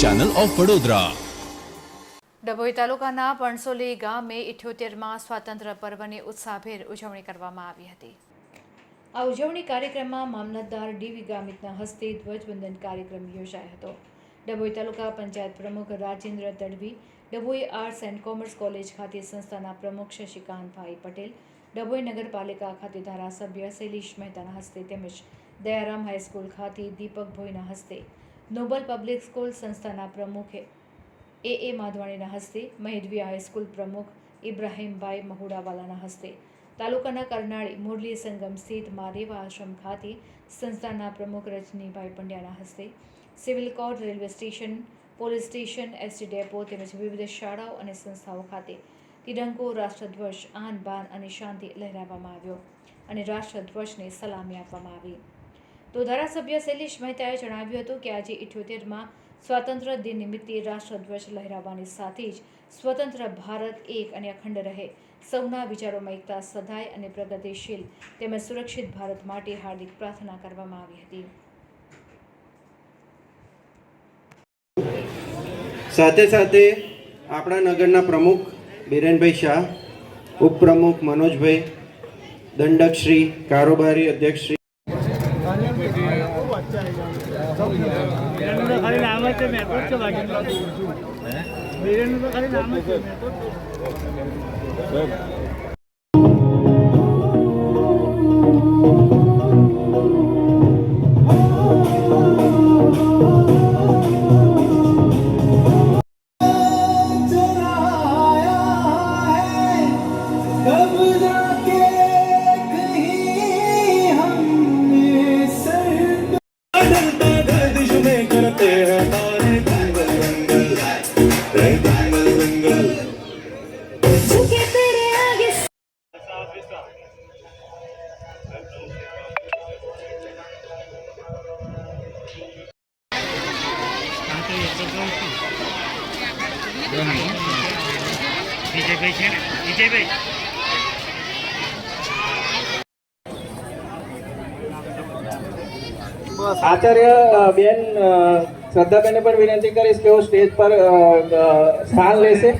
Channel of Vadodara Dabhoi તાલુકાના પણસોલી ગામે ઇઠ્યોતેરમાં સ્વાતંત્ર્ય પર્વની ઉત્સાહભેર ઉજવણી કરવામાં આવી હતી. આ ઉજવણી કાર્યક્રમમાં મામલતદાર ડીવી ગામિતના હસ્તે ધ્વજવંદન કાર્યક્રમ યોજાયો હતો. ડભોઈ તાલુકા પંચાયત પ્રમુખ Rajendra Tadvi, Dabhoi arts and commerce college ખાતે સંસ્થાના પ્રમુખ શશિકાંતભાઈ પટેલ, ડભોઈ નગરપાલિકા ખાતે ધારાસભ્ય શૈલેષ મહેતાના હસ્તે તેમજ દયારામ હાઈસ્કૂલ ખાતે દીપક ભોઈના હસ્તે નોબલ પબ્લિક સ્કૂલ સંસ્થાના પ્રમુખે એ એ માધવાણીના હસ્તે મહેદવી હાઈસ્કૂલ પ્રમુખ ઇબ્રાહીમભાઈ મહુડાવાલાના હસ્તે, તાલુકાના કરનાળી મુરલી સંગમ સ્થિત મારેવા આશ્રમ ખાતે સંસ્થાના પ્રમુખ રજનીભાઈ પંડ્યાના હસ્તે, civil court, railway station, police station, ST depot તેમજ વિવિધ શાળાઓ અને સંસ્થાઓ ખાતે તિરંગો, રાષ્ટ્રધ્વજ આન બાન અને શાંતિ લહેરાવવામાં આવ્યો અને રાષ્ટ્રધ્વજને સલામી આપવામાં આવી. તો ધારાસભ્ય શૈલેષ મહેતાએ જણાવ્યું હતું કે આજે ઇઠ્યોતેરમાં સ્વાતંત્ર્ય દિન નિમિત્તે રાષ્ટ્રધ્વજ લહેરાવવાની સાથે જ સ્વતંત્ર ભારત એક અને અખંડ રહે. સૌના વિચારોમાં એકતા સદાય અને પ્રગતિશીલ તેમજ સુરક્ષિત ભારત માટે હાર્દિક પ્રાર્થના કરવામાં આવી હતી. સાથે સાથે આપણા નગરના પ્રમુખ બિરેનભાઈ શાહ, ઉપપ્રમુખ મનોજભાઈ, દંડકશ્રી, કારોબારી અધ્યક્ષ ખાલી નામ જ છે મેં તો જ છે બાકી. બીરેનનું તો ખાલી નામ જ છે વિજયભાઈ છે ને? વિજયભાઈ. આચાર્ય બેન શ્રદ્ધાબેને પણ વિનંતી કરીશ કે સ્ટેજ પર સ્થાન લેશે.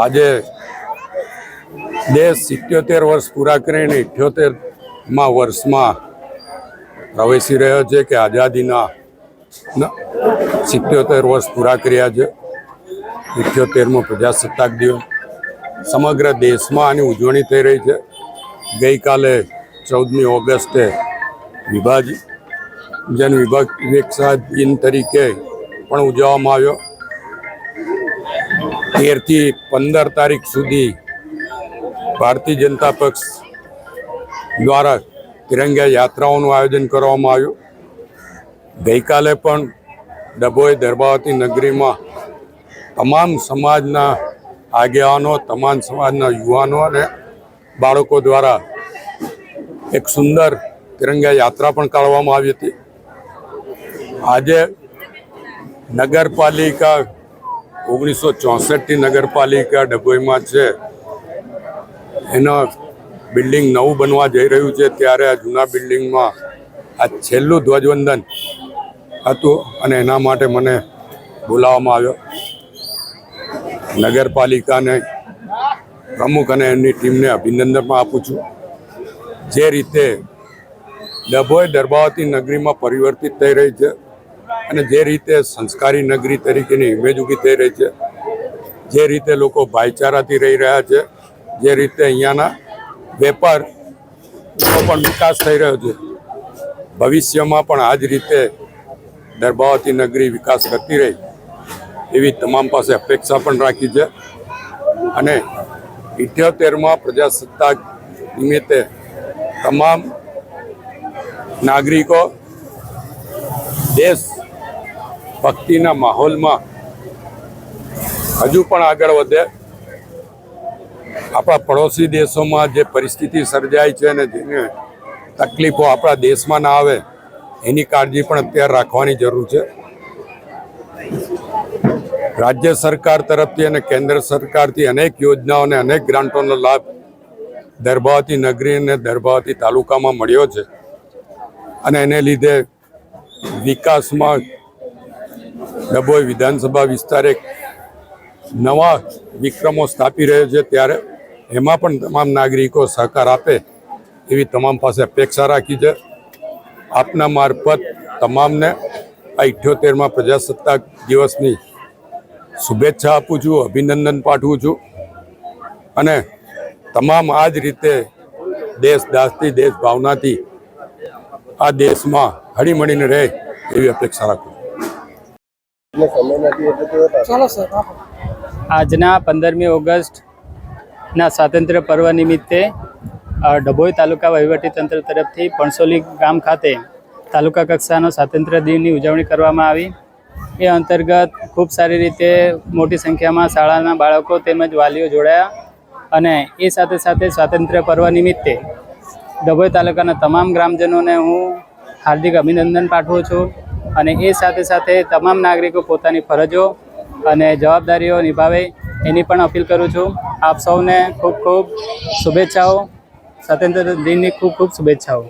આજે દેશ સિત્યોતેર વર્ષ પૂરા કરીને ઇઠ્યોતેરમાં વર્ષમાં પ્રવેશી રહ્યો છે કે આઝાદીના સિત્યોતેર વર્ષ પૂરા કર્યા છે. ઇઠ્યોતેરમો પ્રજાસત્તાક દિવસ. સમગ્ર દેશમાં આની ઉજવણી થઈ રહી છે. ગઈકાલે ચૌદમી ઓગસ્ટે વિભાજન વિભાગ વિકસા દિન તરીકે પણ ઉજવવામાં આવ્યો. તેરથી પંદર તારીખ સુધી ભારતીય જનતા પક્ષ દ્વારા તિરંગા યાત્રાઓનું આયોજન કરવામાં આવ્યું. ગઈકાલે પણ ડભોઈ દરબાવતી નગરીમાં તમામ સમાજના આગેવાનો, તમામ સમાજના યુવાનો અને બાળકો દ્વારા એક સુંદર તિરંગા યાત્રા પણ કાઢવામાં આવી હતી. આજે નગરપાલિકા ઓગણીસો ચોસઠથી નગરપાલિકા ડભોઈમાં છે. એનો બિલ્ડિંગ નવું બનવા જઈ રહ્યું છે. ત્યારે આ જૂના બિલ્ડિંગમાં આ છેલ્લું ધ્વજવંદન હતું અને એના માટે મને બોલાવવામાં આવ્યો. નગરપાલિકાને પ્રમુખ અને એમની ટીમને અભિનંદન પણ આપું છું. જે રીતે ડભોઈ દરબાવતી નગરીમાં પરિવર્તિત થઈ રહી છે. અને જે રીતે સંસ્કારી નગરી તરીકેની ઇમેજ ઊભી થઈ રહી છે, જે રીતે લોકો ભાઈચારાથી રહી રહ્યા છે, જે રીતે અહીંયાના વેપાર પણ વિકાસ થઈ રહ્યો છે. ભવિષ્યમાં પણ આ જ રીતે દરબાવતી નગરી વિકાસ કરતી રહી, એવી તમામ પાસે અપેક્ષા પણ રાખી છે. અને ઇઠ્યોતેરમાં પ્રજાસત્તાક નિમિત્તે તમામ નાગરિકો દેશ ભક્તિના માહોલમાં હજુ પણ આગળ વધે. આપણા પડોશી દેશોમાં જે પરિસ્થિતિ સર્જાય છે અને જેને તકલીફો આપણા દેશમાં ના આવે, એની કાળજી પણ અત્યારે રાખવાની જરૂર છે. રાજ્ય સરકાર તરફથી અને કેન્દ્ર સરકારથી અનેક યોજનાઓ અને અનેક ગ્રાન્ટોનો લાભ દરબાવતી નગરી અને દરબાવતી તાલુકામાં મળ્યો છે. અને એને લીધે વિકાસમાં ડભોઈ વિધાનસભા વિસ્તાર એક નવા વિક્રમો સ્થાપી રહ્યો છે ત્યારે એમાં પણ તમામ નાગરિકો સહકાર આપે એવી તમામ પાસે અપેક્ષા રાખી છે. આપના મારફત તમામને આ ઇઠ્યોતેરમાં પ્રજાસત્તાક દિવસની શુભેચ્છા આપું છું, અભિનંદન પાઠવું છું અને તમામ આ જ રીતે દેશ દાસથી, દેશ ભાવનાથી આ દેશમાં હળીમળીને રહે એવી અપેક્ષા રાખું આજના પંદરમી ઓગસ્ટના સ્વાતંત્ર્ય પર્વ નિમિત્તે ડભોઈ તાલુકા વહીવટીતંત્ર તરફથી પણસોલી ગામ ખાતે તાલુકા કક્ષાનો સ્વાતંત્ર્ય દિનની ઉજવણી કરવામાં આવી. એ અંતર્ગત ખૂબ સારી રીતે મોટી સંખ્યામાં શાળાના બાળકો તેમજ વાલીઓ જોડાયા અને એ સાથે સાથે સ્વાતંત્ર્ય પર્વ નિમિત્તે ડભોઈ તાલુકાના તમામ ગ્રામજનોને હું હાર્દિક અભિનંદન પાઠવું છું. અને એ સાથે સાથે તમામ નાગરિકો પોતાની ફરજો અને જવાબદારીઓ નિભાવે એની પણ અપીલ કરું છું. આપ સૌને ખૂબ ખૂબ શુભેચ્છાઓ. સ્વતંત્ર દિનની ખૂબ ખૂબ શુભેચ્છાઓ.